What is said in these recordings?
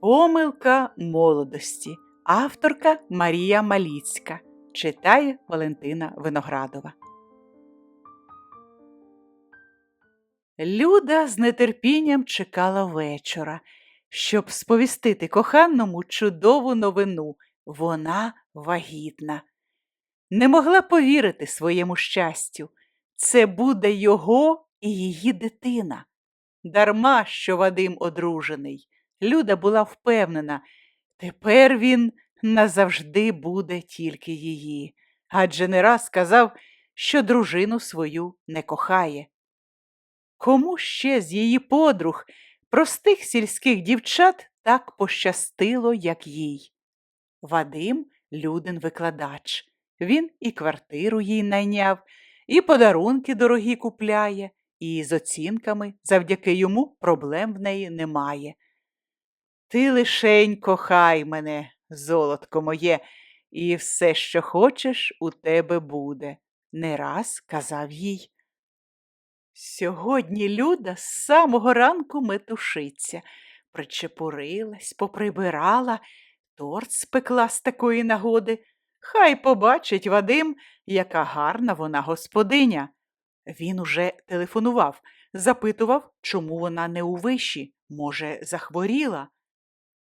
Помилка молодості. Авторка Марія Маліцька. Читає Валентина Виноградова. Люда з нетерпінням чекала вечора, щоб сповістити коханому чудову новину. Вона вагітна. Не могла повірити своєму щастю. Це буде його і її дитина. Дарма, що Вадим одружений. Люда була впевнена, тепер він назавжди буде тільки її, адже не раз сказав, що дружину свою не кохає. Кому ще з її подруг, простих сільських дівчат, так пощастило, як їй? Вадим Людин викладач. Він і квартиру їй найняв, і подарунки дорогі купляє, і з оцінками завдяки йому проблем в неї немає. Ти лишень кохай мене, золотко моє, і все, що хочеш, у тебе буде, не раз казав їй. Сьогодні Люда з самого ранку метушиться, причепурилась, поприбирала, торт спекла з такої нагоди. Хай побачить Вадим, яка гарна вона господиня. Він уже телефонував, запитував, чому вона не у виші, може, захворіла.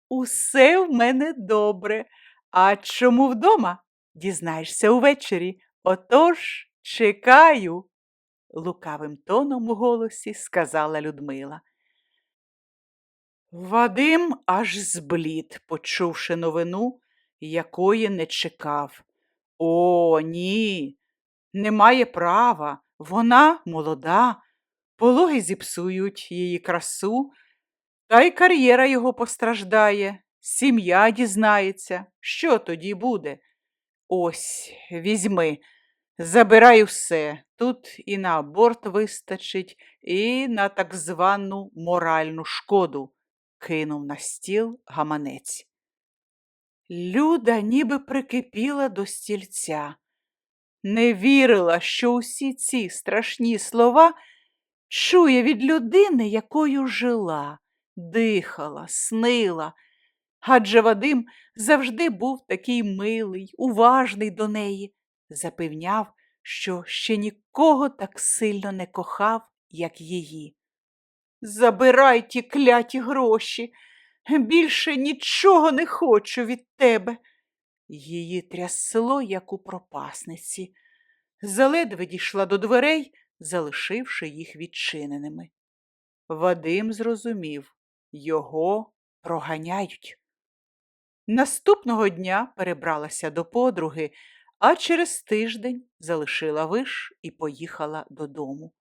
Усе в мене добре. А чому вдома? Дізнаєшся увечері. Отож чекаю, лукавим тоном у голосі сказала Людмила. Вадим аж зблід, почувши новину, якої не чекав. О, ні, немає права. Вона молода, пологи зіпсують її красу, та й кар'єра його постраждає, сім'я дізнається, що тоді буде. Ось, візьми, забирай усе. Тут і на аборт вистачить, і на так звану моральну шкоду, кинув на стіл гаманець. Люда ніби прикипіла до стільця. Не вірила, що усі ці страшні слова чує від людини, якою жила дихала, снила. Адже Вадим завжди був такий милий, уважний до неї, запевняв, що ще нікого так сильно не кохав, як її. Забирай ті кляті гроші, більше нічого не хочу від тебе. Її трясло, як у пропасниці, заледве дійшла до дверей, залишивши їх відчиненими. Вадим зрозумів, його проганяють. Наступного дня перебралася до подруги, а через тиждень залишила виш і поїхала додому.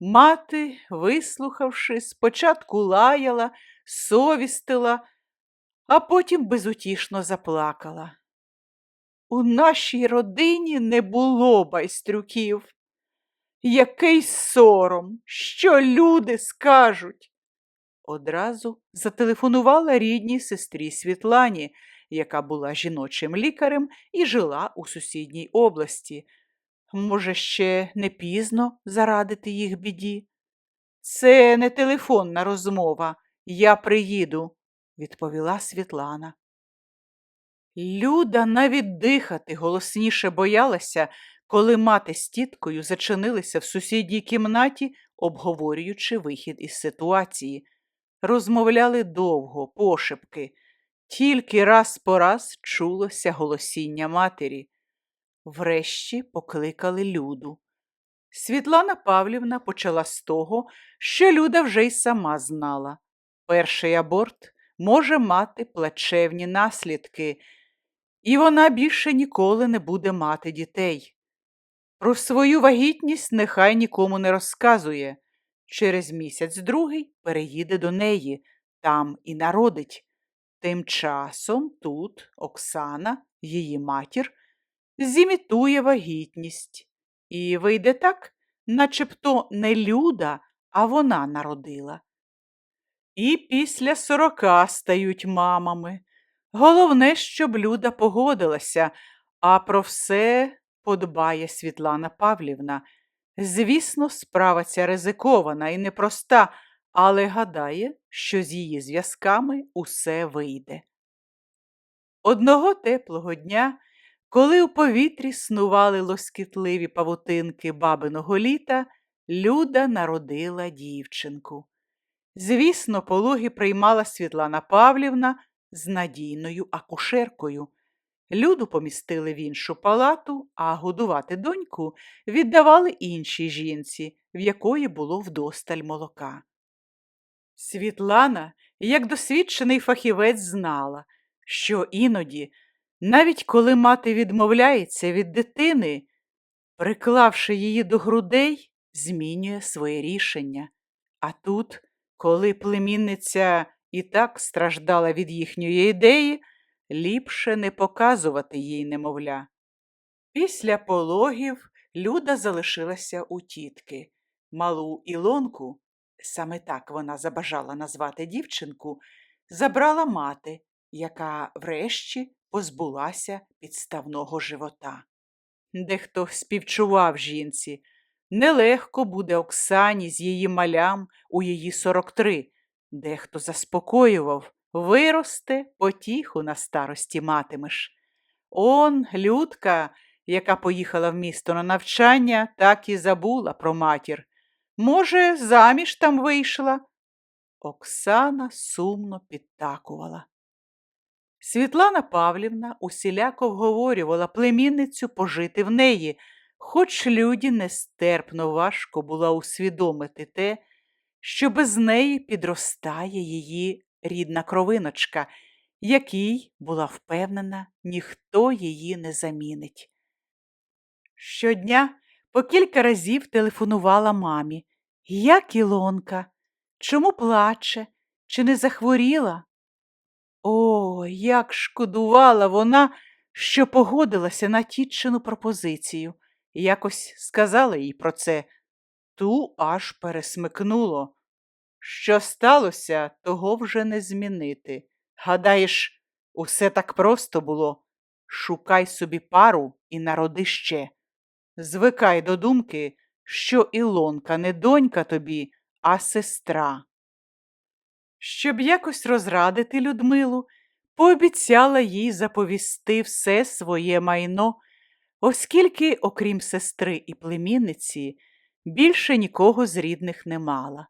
Мати, вислухавши, спочатку лаяла, совістила, а потім безутішно заплакала. У нашій родині не було байстрюків. Який сором, що люди скажуть. Одразу зателефонувала рідній сестрі Світлані, яка була жіночим лікарем і жила у сусідній області. Може, ще не пізно зарадити їх біді? Це не телефонна розмова. Я приїду, відповіла Світлана. Люда навіть дихати голосніше боялася, коли мати з тіткою зачинилися в сусідній кімнаті, обговорюючи вихід із ситуації. Розмовляли довго, пошепки, тільки раз по раз чулося голосіння матері. Врешті покликали Люду. Світлана Павлівна почала з того, що Люда вже й сама знала. Перший аборт може мати плачевні наслідки, і вона більше ніколи не буде мати дітей. Про свою вагітність нехай нікому не розказує. Через місяць другий переїде до неї, там і народить. Тим часом тут Оксана, її матір, зімітує вагітність. І вийде так, начебто не люда, а вона народила. І після сорока стають мамами. Головне, щоб люда погодилася, а про все подбає Світлана Павлівна. Звісно, справа ця ризикована і непроста, але гадає, що з її зв'язками усе вийде. Одного теплого дня, коли у повітрі снували лоскітливі павутинки бабиного літа, Люда народила дівчинку. Звісно, пологи приймала Світлана Павлівна з надійною акушеркою. Люду помістили в іншу палату, а годувати доньку віддавали іншій жінці, в якої було вдосталь молока. Світлана, як досвідчений фахівець, знала, що іноді, навіть коли мати відмовляється від дитини, приклавши її до грудей, змінює своє рішення. А тут, коли племінниця і так страждала від їхньої ідеї, ліпше не показувати їй немовля. Після пологів Люда залишилася у тітки. Малу Ілонку, саме так вона забажала назвати дівчинку, забрала мати, яка врешті позбулася підставного живота. Дехто співчував жінці. Нелегко буде Оксані з її малям у її 43. Дехто заспокоював виросте, потіху на старості матимеш. Он, Людка, яка поїхала в місто на навчання, так і забула про матір. Може, заміж там вийшла? Оксана сумно підтакувала. Світлана Павлівна усіляко вговорювала племінницю пожити в неї, хоч люді нестерпно важко було усвідомити те, що без неї підростає її рідна кровиночка, якій була впевнена, ніхто її не замінить. Щодня по кілька разів телефонувала мамі. Як Ілонка? Чому плаче? Чи не захворіла? О, як шкодувала вона, що погодилася на тітчину пропозицію. Якось сказала їй про це. Ту аж пересмикнуло. Що сталося, того вже не змінити. Гадаєш, усе так просто було. Шукай собі пару і народи ще. Звикай до думки, що Ілонка не донька тобі, а сестра. Щоб якось розрадити Людмилу, пообіцяла їй заповісти все своє майно, оскільки, окрім сестри і племінниці, більше нікого з рідних не мала.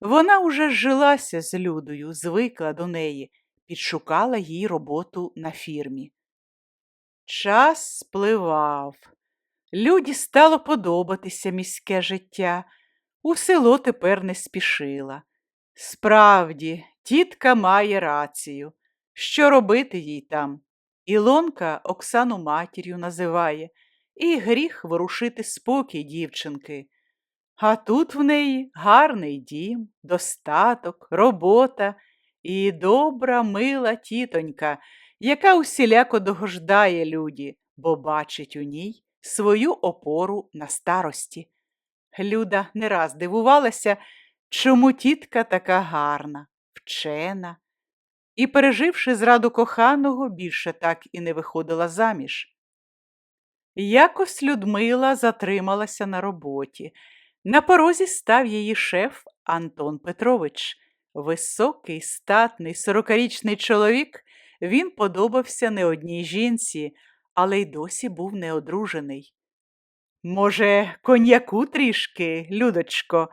Вона уже жилася з Людою, звикла до неї, підшукала їй роботу на фірмі. Час спливав. Люді стало подобатися міське життя. У село тепер не спішила. Справді, тітка має рацію. Що робити їй там? Ілонка Оксану матір'ю називає, і гріх ворушити спокій дівчинки. А тут в неї гарний дім, достаток, робота і добра, мила тітонька, яка усіляко догождає люді, бо бачить у ній свою опору на старості. Люда не раз дивувалася, чому тітка така гарна, вчена, і, переживши зраду коханого, більше так і не виходила заміж. Якось Людмила затрималася на роботі. На порозі став її шеф Антон Петрович. Високий, статний, сорокарічний чоловік, він подобався не одній жінці, але й досі був неодружений. Може, коньяку трішки, Людочко,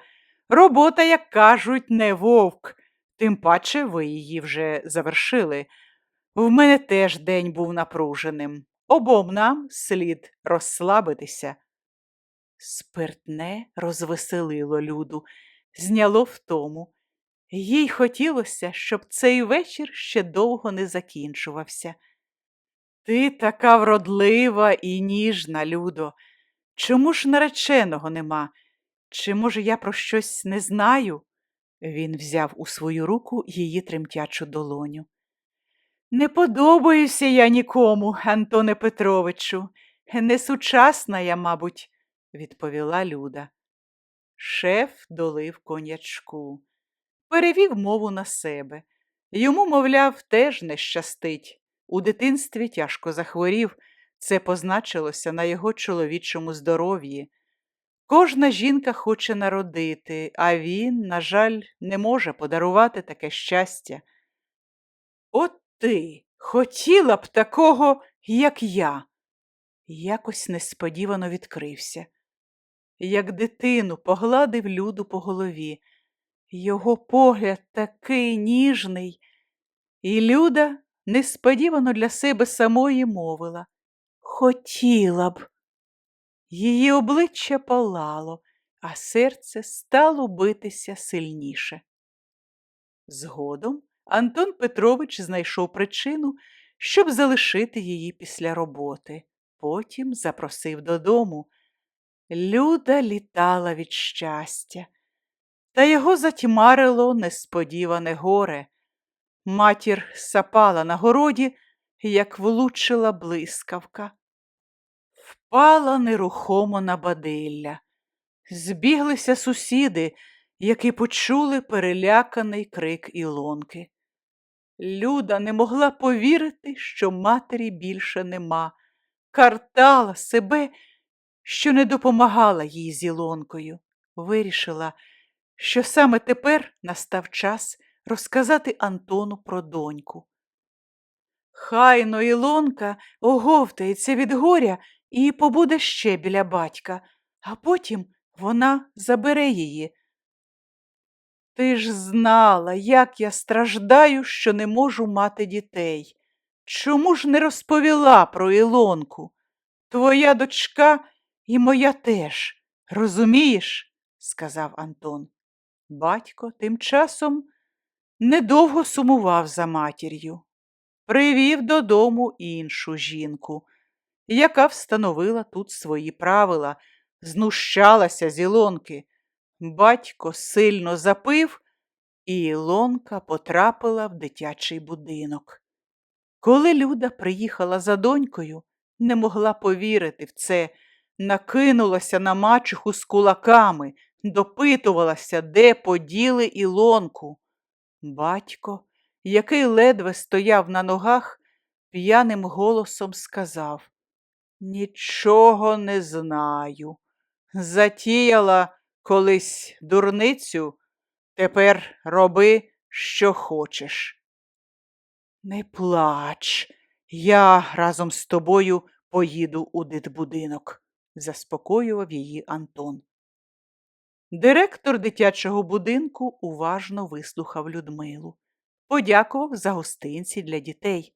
робота, як кажуть, не вовк, тим паче ви її вже завершили. В мене теж день був напруженим. Обом нам слід розслабитися. Спиртне розвеселило люду, зняло втому. Їй хотілося, щоб цей вечір ще довго не закінчувався. Ти така вродлива і ніжна, Людо. Чому ж нареченого нема? Чи, може, я про щось не знаю? Він взяв у свою руку її тремтячу долоню. Не подобаюся я нікому, Антоне Петровичу. Несучасна я, мабуть, відповіла Люда. Шеф долив конячку, перевів мову на себе. Йому, мовляв, теж не щастить. У дитинстві тяжко захворів, це позначилося на його чоловічому здоров'ї. Кожна жінка хоче народити, а він, на жаль, не може подарувати таке щастя. От ти хотіла б такого, як я. Якось несподівано відкрився. Як дитину погладив люду по голові. Його погляд такий ніжний. І Люда несподівано для себе самої мовила Хотіла б. Її обличчя палало, а серце стало битися сильніше. Згодом Антон Петрович знайшов причину, щоб залишити її після роботи. Потім запросив додому. Люда літала від щастя, та його затьмарило несподіване горе. Матір сапала на городі, як влучила блискавка. Впала нерухомо на бадилля. Збіглися сусіди, які почули переляканий крик Ілонки. Люда не могла повірити, що матері більше нема, картала себе, що не допомагала їй з Ілонкою. Вирішила, що саме тепер настав час розказати Антону про доньку. Хайно Ілонка оговтається від горя і побуде ще біля батька, а потім вона забере її. Ти ж знала, як я страждаю, що не можу мати дітей. Чому ж не розповіла про Ілонку? Твоя дочка і моя теж, розумієш? сказав Антон. Батько тим часом недовго сумував за матір'ю. Привів додому іншу жінку, яка встановила тут свої правила, знущалася з Ілонки. Батько сильно запив, і Ілонка потрапила в дитячий будинок. Коли Люда приїхала за донькою, не могла повірити в це, накинулася на мачуху з кулаками, допитувалася, де поділи Ілонку. Батько, який ледве стояв на ногах, п'яним голосом сказав Нічого не знаю. Затіяла колись дурницю, тепер роби, що хочеш. Не плач, я разом з тобою поїду у дитбудинок, заспокоював її Антон. Директор дитячого будинку уважно вислухав Людмилу, подякував за гостинці для дітей.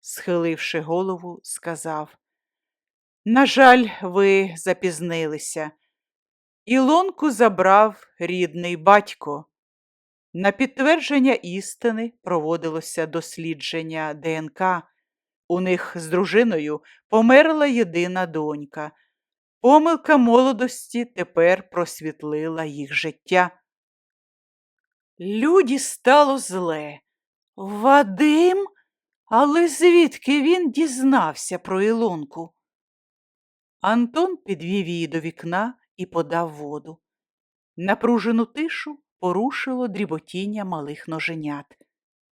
Схиливши голову, сказав На жаль, ви запізнилися. Ілонку забрав рідний батько. На підтвердження істини проводилося дослідження ДНК. У них з дружиною померла єдина донька. Помилка молодості тепер просвітлила їх життя. Люді стало зле. Вадим? Але звідки він дізнався про Ілонку? Антон підвів її до вікна і подав воду. Напружену тишу порушило дріботіння малих ноженят.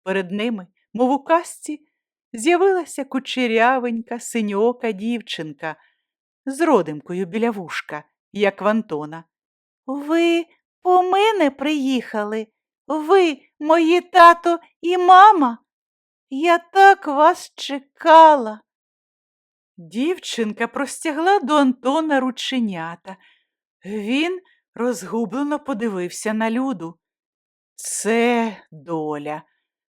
Перед ними, мов у казці, з'явилася кучерявенька синьока дівчинка з родимкою біля вушка, як в Антона. Ви по мене приїхали? Ви, мої тато і мама? Я так вас чекала. Дівчинка простягла до Антона рученята. Він розгублено подивився на люду. Це доля.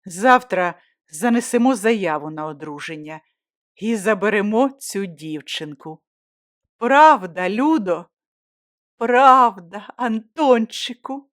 Завтра занесемо заяву на одруження і заберемо цю дівчинку. Правда, Людо? Правда, Антончику.